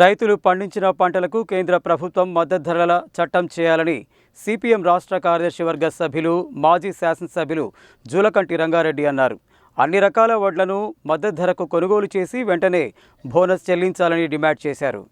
రైతులు పండించిన పంటలకు కేంద్ర ప్రభుత్వం మద్దతు ధరల చట్టం చేయాలని సిపిఎం రాష్ట్ర కార్యదర్శి వర్గ సభ్యులు మాజీ శాసనసభ్యులు జూలకంటి రంగారెడ్డి అన్నారు. అన్ని రకాల వడ్లను మద్దతు ధరకు కొనుగోలు చేసి వెంటనే బోనస్ చెల్లించాలని డిమాండ్ చేశారు.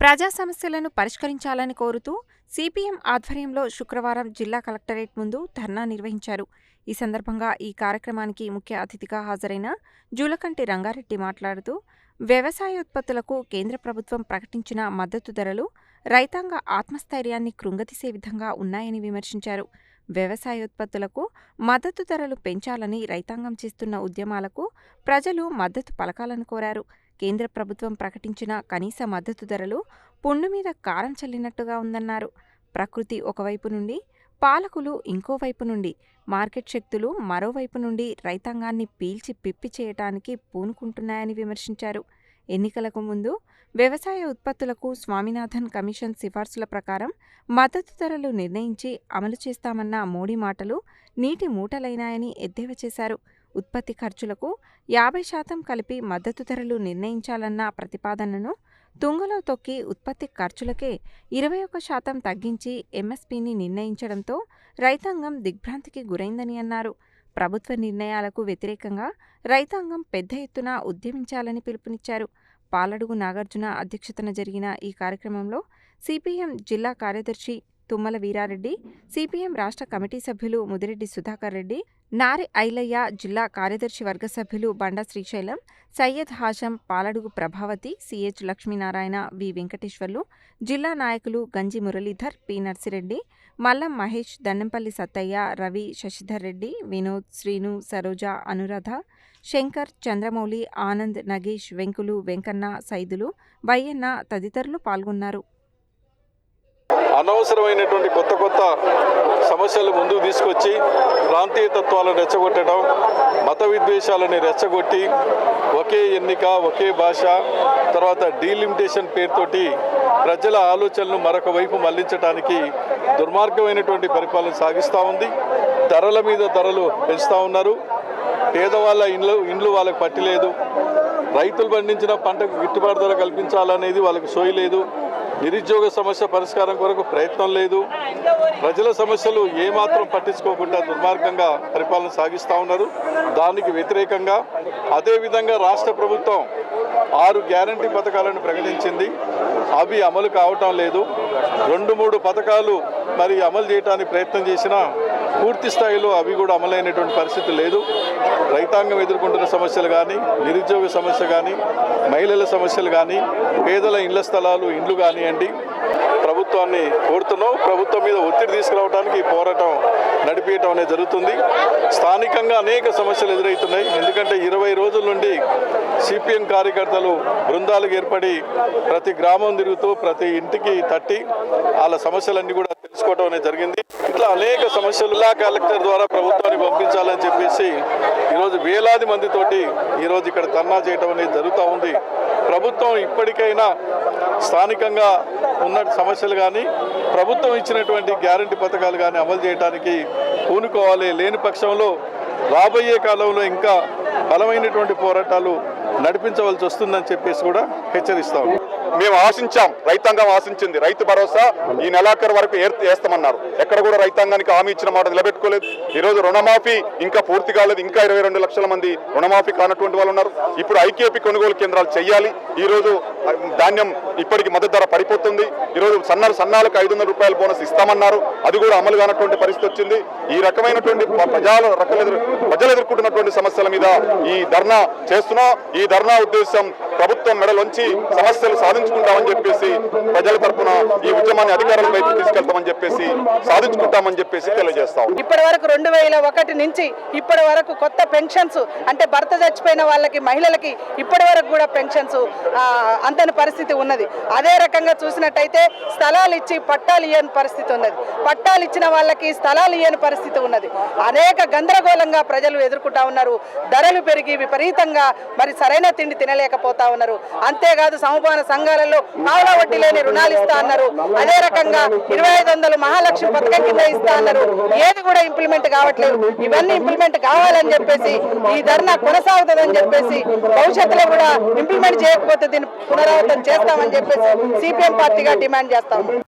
ప్రజా సమస్యలను పరిష్కరించాలని కోరుతూ సిపిఎం ఆధ్వర్యంలో శుక్రవారం జిల్లా కలెక్టరేట్ ముందు ధర్నా నిర్వహించారు. ఈ సందర్భంగా ఈ కార్యక్రమానికి ముఖ్య అతిథిగా హాజరైన జూలకంటి రంగారెడ్డి మాట్లాడుతూ వ్యవసాయ ఉత్పత్తులకు కేంద్ర ప్రభుత్వం ప్రకటించిన మద్దతు ధరలు రైతాంగ ఆత్మస్థైర్యాన్ని కృంగతీసే విధంగా ఉన్నాయని విమర్శించారు. వ్యవసాయ ఉత్పత్తులకు మద్దతు ధరలు పెంచాలని రైతాంగం చేస్తున్న ఉద్యమాలకు ప్రజలు మద్దతు పలకాలని కోరారు. కేంద్ర ప్రభుత్వం ప్రకటించిన కనీస మద్దతు ధరలు పుండు మీద కారం చల్లినట్టుగా ఉందన్నారు. ప్రకృతి ఒకవైపు నుండి పాలకులు ఇంకోవైపు నుండి మార్కెట్ శక్తులు మరోవైపు నుండి రైతాంగాన్ని పీల్చి పిప్పి చేయటానికి పూనుకుంటున్నాయని విమర్శించారు. ఎన్నికలకు ముందు వ్యవసాయ ఉత్పత్తులకు స్వామినాథన్ కమిషన్ సిఫార్సుల ప్రకారం మద్దతు ధరలు నిర్ణయించి అమలు చేస్తామన్న మోడీ మాటలు నీటి మూటలైనాయని ఎద్దేవా చేశారు. ఉత్పత్తి ఖర్చులకు యాభై శాతం కలిపి మద్దతు ధరలు నిర్ణయించాలన్న ప్రతిపాదనను తుంగలో తొక్కి ఉత్పత్తి ఖర్చులకే ఇరవై ఒక్క శాతం తగ్గించి ఎంఎస్పీని నిర్ణయించడంతో రైతాంగం దిగ్భ్రాంతికి గురైందని అన్నారు. ప్రభుత్వ నిర్ణయాలకు వ్యతిరేకంగా రైతాంగం పెద్ద ఎత్తున ఉద్యమించాలని పిలుపునిచ్చారు. పాలడుగు నాగార్జున అధ్యక్షతన జరిగిన ఈ కార్యక్రమంలో సిపిఎం జిల్లా కార్యదర్శి తుమ్మల వీరారెడ్డి సిపిఎం రాష్ట్ర కమిటీ సభ్యులు ముదిరెడ్డి సుధాకర్ రెడ్డి నారి ఐలయ్య జిల్లా కార్యదర్శి వర్గ సభ్యులు బండ శ్రీశైలం సయ్యద్ హాషం పాలడుగు ప్రభావతి సిహెచ్ లక్ష్మీనారాయణ వి వెంకటేశ్వర్లు జిల్లా నాయకులు గంజి మురళీధర్ పి నర్సిరెడ్డి మల్లం మహేష్ దండంపల్లి సత్తయ్య రవి శశిధర్ రెడ్డి వినోద్ శ్రీను సరోజ అనురాధ శంకర్ చంద్రమౌళి ఆనంద్ నగేష్ వెంకులు వెంకన్న సైదులు బయ్యన్న తదితరులు పాల్గొన్నారు. అనవసరమైనటువంటి కొత్త కొత్త సమస్యలు ముందుకు తీసుకొచ్చి ప్రాంతీయ తత్వాలను రెచ్చగొట్టడం మత విద్వేషాలని రెచ్చగొట్టి ఒకే ఎన్నిక ఒకే భాష తర్వాత డీలిమిటేషన్ పేరుతోటి ప్రజల ఆలోచనలు మరొక వైపు మళ్ళించడానికి దుర్మార్గమైనటువంటి పరిపాలన సాగిస్తూ ఉంది. ధరల మీద ధరలు పెంచుతూ ఉన్నారు. పేదవాళ్ళ ఇండ్లు ఇండ్లు వాళ్ళకి పట్టిలేదు. రైతులు పండించిన పంటకు గిట్టుబాటు ధర కల్పించాలనేది వాళ్ళకి సోయలేదు. నిరుద్యోగ సమస్య పరిష్కారం కొరకు ప్రయత్నం లేదు. ప్రజల సమస్యలు ఏమాత్రం పట్టించుకోకుండా దుర్మార్గంగా పరిపాలన సాగిస్తూ ఉన్నారు. దానికి వ్యతిరేకంగా అదేవిధంగా రాష్ట్ర ప్రభుత్వం ఆరు గ్యారంటీ పథకాలను ప్రకటించింది. అవి అమలు కావటం లేదు. రెండు మూడు పథకాలు మరి అమలు చేయడానికి ప్రయత్నం చేసినా పూర్తి స్థాయిలో అవి కూడా అమలైనటువంటి పరిస్థితి లేదు. రైతాంగం ఎదుర్కొంటున్న సమస్యలు కానీ నిరుద్యోగ సమస్య కానీ మహిళల సమస్యలు కానీ పేదల ఇళ్ళ స్థలాలు ఇండ్లు కానివ్వండి ప్రభుత్వాన్ని కోరుతున్నాం. ప్రభుత్వం మీద ఒత్తిడి తీసుకురావడానికి ఈ పోరాటం నడిపించడం అనేది జరుగుతుంది. స్థానికంగా అనేక సమస్యలు ఎదురవుతున్నాయి. ఎందుకంటే ఇరవై రోజుల నుండి సిపిఎం కార్యకర్తలు బృందాలకు ఏర్పడి ప్రతి గ్రామం తిరుగుతూ ప్రతి ఇంటికి తట్టి వాళ్ళ సమస్యలన్నీ కూడా తెలుసుకోవడం అనేది జరిగింది. ఇట్లా అనేక సమస్యలు జిల్లా కలెక్టర్ ద్వారా ప్రభుత్వాన్ని పంపించాలని చెప్పేసి ఈరోజు వేలాది మందితోటి ఈరోజు ఇక్కడ ధర్నా చేయడం అనేది జరుగుతూ ఉంది. ప్రభుత్వం ఇప్పటికైనా స్థానికంగా ఉన్న సమస్యలు కానీ ప్రభుత్వం ఇచ్చినటువంటి గ్యారంటీ పథకాలు కానీ అమలు చేయడానికి పూనుకోవాలి. లేని పక్షంలో రాబోయే కాలంలో ఇంకా బలమైనటువంటి పోరాటాలు నడిపించవలసి వస్తుందని చెప్పేసి కూడా హెచ్చరిస్తాం మేము ఆశించాం రైతాంగం ఆశించింది. రైతు భరోసా ఈ నెలాఖరు వరకు ఏర్- వేస్తామన్నారు ఎక్కడ కూడా రైతాంగానికి హామీ ఇచ్చిన మాట నిలబెట్టుకోలేదు. ఈ రోజు రుణమాఫీ ఇంకా పూర్తి కాలేదు. ఇంకా ఇరవై రెండు లక్షల మంది రుణమాఫీ కానటువంటి వాళ్ళు ఉన్నారు. ఇప్పుడు ఐకేపీ కొనుగోలు కేంద్రాలు చేయాలి. ఈ రోజు ధాన్యం ఇప్పటికి మద్దతు ధర పడిపోతుంది. ఈ రోజు సన్న సన్నాలకు ఐదు వందల రూపాయల బోనస్ ఇస్తామన్నారు. అది కూడా అమలు కానటువంటి పరిస్థితి వచ్చింది. ఈ రకమైనటువంటి ప్రజల ఎదురు- ప్రజలు ఎదుర్కొంటున్నటువంటి సమస్యల మీద ఈ ధర్నా చేస్తున్నాం. ఈ ధర్నా ఉద్దేశం ప్రభుత్వం మెడలోంచి సమస్యలు సాధించుకుంటామని చెప్పేసి ప్రజల తరపున ఈ ఉద్యమాన్ని అధికారుల వైపు తీసుకెళ్తామని చెప్పేసి సాధించుకుంటామని చెప్పేసి తెలియజేస్తాం ఇప్పటి వరకు రెండు వేల ఒకటి నుంచి ఇప్పటి వరకు కొత్త పెన్షన్స్ అంటే భర్త చచ్చిపోయిన వాళ్ళకి మహిళలకి ఇప్పటి వరకు కూడా పెన్షన్స్ అందని పరిస్థితి ఉన్నది. అదే రకంగా చూసినట్టయితే స్థలాలు ఇచ్చి పట్టాలు ఇవ్వని పరిస్థితి ఉన్నది. పట్టాలు ఇచ్చిన వాళ్ళకి స్థలాలు ఇవ్వని పరిస్థితి ఉన్నది. అనేక గందరగోళంగా ప్రజలు ఎదుర్కొంటా ఉన్నారు. ధరలు పెరిగి విపరీతంగా మరి సరైన తిండి తినలేకపోతా ఉన్నారు. అంతేకాదు సమపాన సంఘాలలో పావుల వడ్డీ లేని రుణాలు ఇస్తా అన్నారు అదే రకంగా ఇరవై ఐదు వందలు మహాలక్ష్మి పథకం కింద ఇస్తా అన్నారు. ఏది కూడా ఇంప్లిమెంట్ కావట్లేదు. ఇవన్నీ ఇంప్లిమెంట్ కావాలని చెప్పేసి ఈ ధర్నా కొనసాగుతుందని చెప్పేసి భవిష్యత్తులో కూడా ఇంప్లిమెంట్ చేయకపోతే దీన్ని పునరావృతం చేస్తామని చెప్పేసి సిపిఎం పార్టీగా డిమాండ్ చేస్తాము.